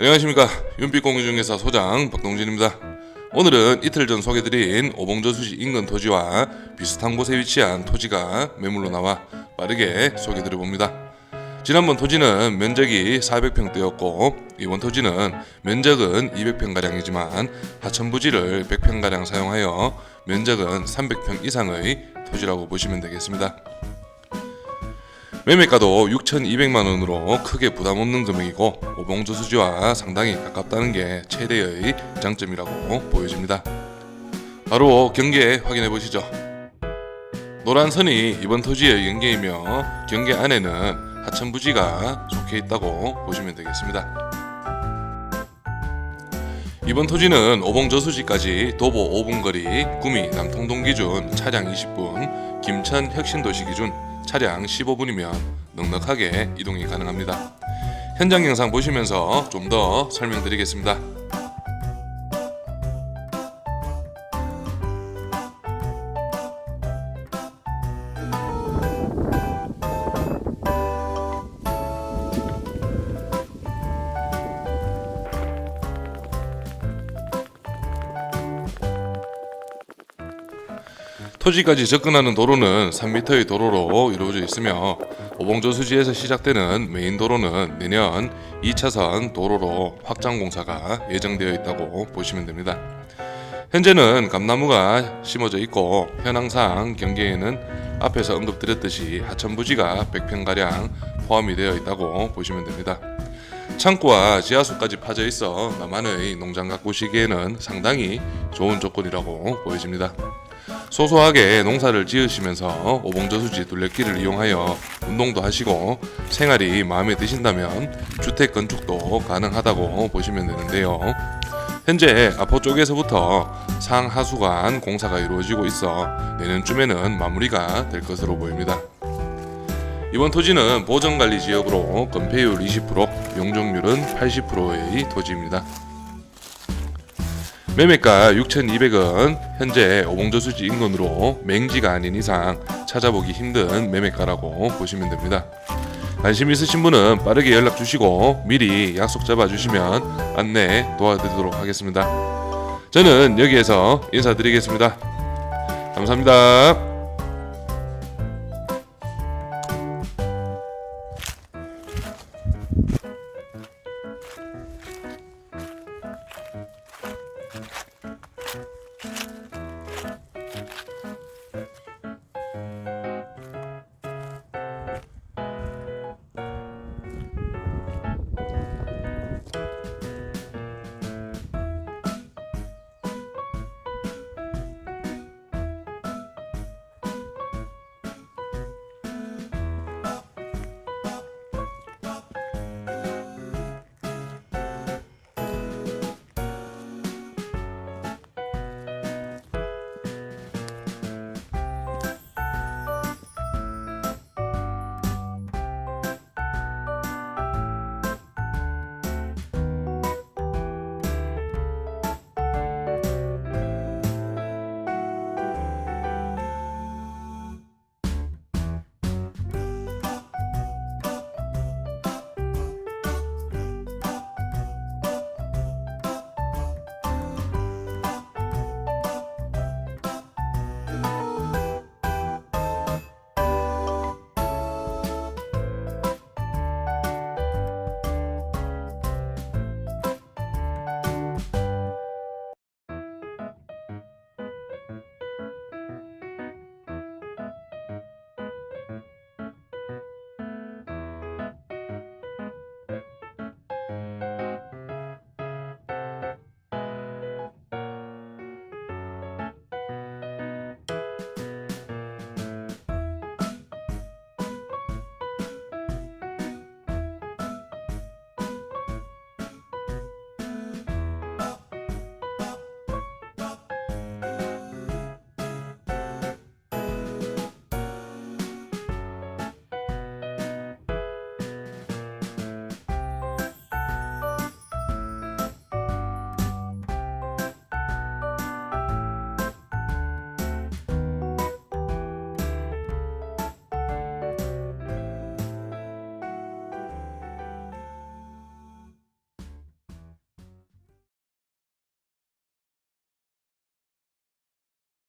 안녕하십니까 윤빛공유중개사 소장 박동진입니다. 오늘은 이틀 전 소개드린 오봉저수지 인근 토지와 비슷한 곳에 위치한 토지가 매물로 나와 빠르게 소개드려 봅니다. 지난번 토지는 면적이 400평대였고 이번 토지는 면적은 200평가량이지만 하천부지를 100평가량 사용하여 면적은 300평 이상의 토지라고 보시면 되겠습니다. 매매가도 6,200만 원으로 크게 부담 없는 금액이고 오봉주 수지와 상당히 가깝다는 게 최대의 장점이라고 보여집니다. 바로 경계 확인해 보시죠. 노란 선이 이번 토지의 경계이며 경계 안에는 하천 부지가 속해 있다고 보시면 되겠습니다. 이번 토지는 오봉저수지까지 도보 5분 거리, 구미 남통동 기준 차량 20분, 김천 혁신도시 기준 차량 15분이면 넉넉하게 이동이 가능합니다. 현장 영상 보시면서 좀 더 설명드리겠습니다. 토지까지 접근하는 도로는 3m의 도로로 이루어져 있으며 오봉저수지에서 시작되는 메인 도로는 내년 2차선 도로로 확장 공사가 예정되어 있다고 보시면 됩니다. 현재는 감나무가 심어져 있고 현황상 경계에는 앞에서 언급드렸듯이 하천 부지가 100평 가량 포함이 되어 있다고 보시면 됩니다. 창고와 지하수까지 파져 있어 나만의 농장 가꾸시기에는 상당히 좋은 조건이라고 보여집니다. 소소하게 농사를 지으시면서 오봉저수지 둘레길을 이용하여 운동도 하시고 생활이 마음에 드신다면 주택 건축도 가능하다고 보시면 되는데요. 현재 아포 쪽에서부터 상하수관 공사가 이루어지고 있어 내년쯤에는 마무리가 될 것으로 보입니다. 이번 토지는 보전관리 지역으로 건폐율 20%, 용적률은 80%의 토지입니다. 매매가 6,200원, 현재 오봉저수지 인근으로 맹지가 아닌 이상 찾아보기 힘든 매매가라고 보시면 됩니다. 관심 있으신 분은 빠르게 연락 주시고 미리 약속 잡아주시면 안내 도와드리도록 하겠습니다. 저는 여기에서 인사드리겠습니다. 감사합니다.